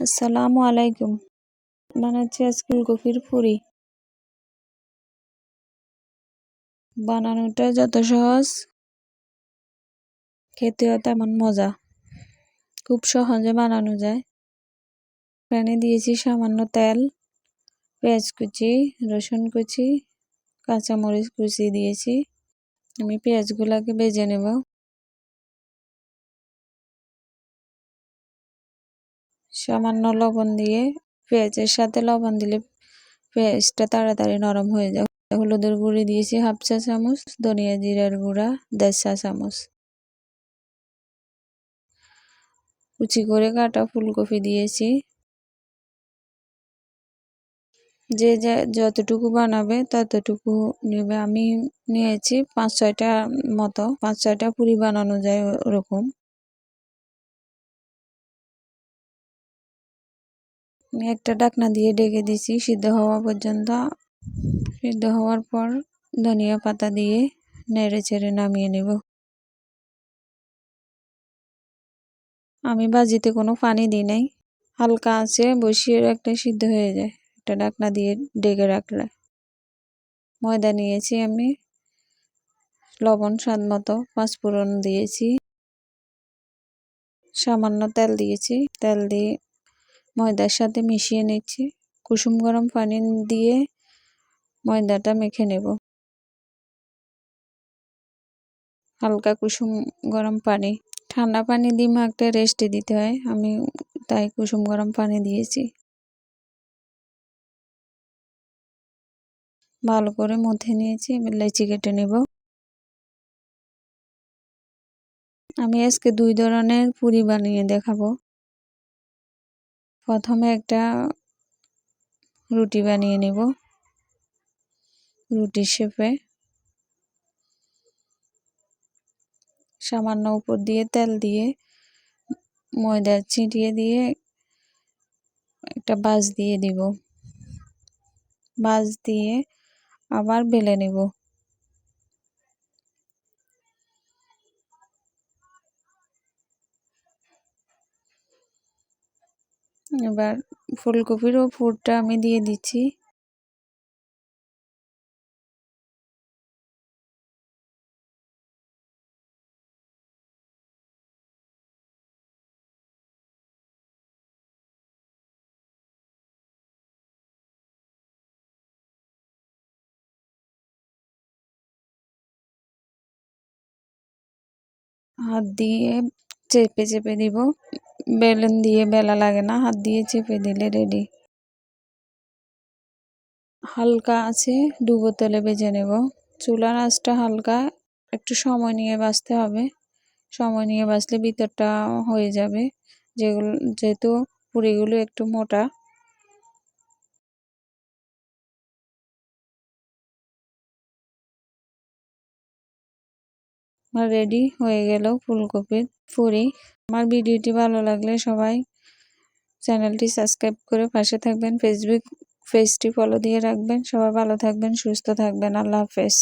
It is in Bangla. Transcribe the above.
আসসালামু আলাইকুম। বানাচ্ছি আজকে ফুলকপির ফুরি বানানোটা যত সহজ, খেতেও তেমন মজা। খুব সহজে বানানো যায়। প্যানে দিয়েছি সামান্য তেল, পেঁয়াজ কুচি, রসুন কুচি, কাঁচামরিচ কুচি দিয়েছি। আমি পেঁয়াজগুলোকে বেজে নেব। সামান্য লবণ দিয়ে পেঁয়াজের সাথে লবণ দিলে পেঁয়াজটা তাড়াতাড়ি নরম হয়ে যায়। হলুদের গুঁড়ি দিয়েছি হাফ চা চামচ, ধনিয়া জিরার গুঁড়া, দেড় চা চামচ। কুচি করে কাটা ফুলকপি দিয়েছি। যে যতটুকু বানাবে ততটুকু নেবে। আমি নিয়েছি পাঁচ ছয়টা মতো, পাঁচ ছয়টা পুরি বানানো যায় ওরকম। আমি একটা ডাকনা দিয়ে ডেকে দিছি, সিদ্ধ হওয়া পর্যন্ত। সিদ্ধ হওয়ার পর ধনিয়া পাতা দিয়ে নেড়ে চেড়ে নামিয়ে নেব। আমি বাজিতে কোনো পানি দিই নাই। হালকা আছে, বসিয়ে রাখলে সিদ্ধ হয়ে যায়। একটা ডাকনা দিয়ে ডেকে রাখলে ময়দা নিয়েছি আমি। লবণ স্বাদ মতো পাঁচফোড়ন দিয়েছি। সামান্য তেল দিয়েছি। তেল দিয়ে ময়দার সাথে মিশিয়ে নিচ্ছি। কুসুম গরম পানি দিয়ে ময়দাটা মেখে নেব। হালকা কুসুম গরম পানি। ঠান্ডা পানি দিয়ে মাখতে রেস্টে দিতে হয়। আমি তাই কুসুম গরম পানি দিয়েছি। ভালো করে মধ্যে নিয়েছি। লেচি কেটে নেব। আমি আজকে দুই ধরনের পুরি বানিয়ে দেখাবো। প্রথমে একটা রুটি বানিয়ে নেব। রুটি শেপে সামান্য উপর দিয়ে তেল দিয়ে, ময়দা ছিটিয়ে দিয়ে একটা বাজ দিয়ে দিব। বাজ দিয়ে আবার বেলে নেব। এবার ফুলকপিরও ফুটটা আমি দিয়ে দিচ্ছি। হাত দিয়ে চেপে চেপে দিব। বেলুন দিয়ে বেলা লাগে না, হাত দিয়ে চেপে দিলে রেডি হালকা আছে, ডুবো তেলে বেজে নেব। চুলার আঁচটা হালকা, একটু সময় নিয়ে বাঁচতে হবে। সময় নিয়ে বাঁচলে ভিতরটা হয়ে যাবে। যেগুলো, যেহেতু পুরিগুলো একটু মোটা। রেডি হয়ে গেল ফুলকপির ফুরি আমার ভিডিওটি ভালো লাগলে সবাই চ্যানেলটি সাবস্ক্রাইব করে পাশে থাকবেন ফেসবুক পেজটি ফলো দিয়ে রাখবেন। সবাই ভালো থাকবেন, সুস্থ থাকবেন। আল্লাহ হাফেজ।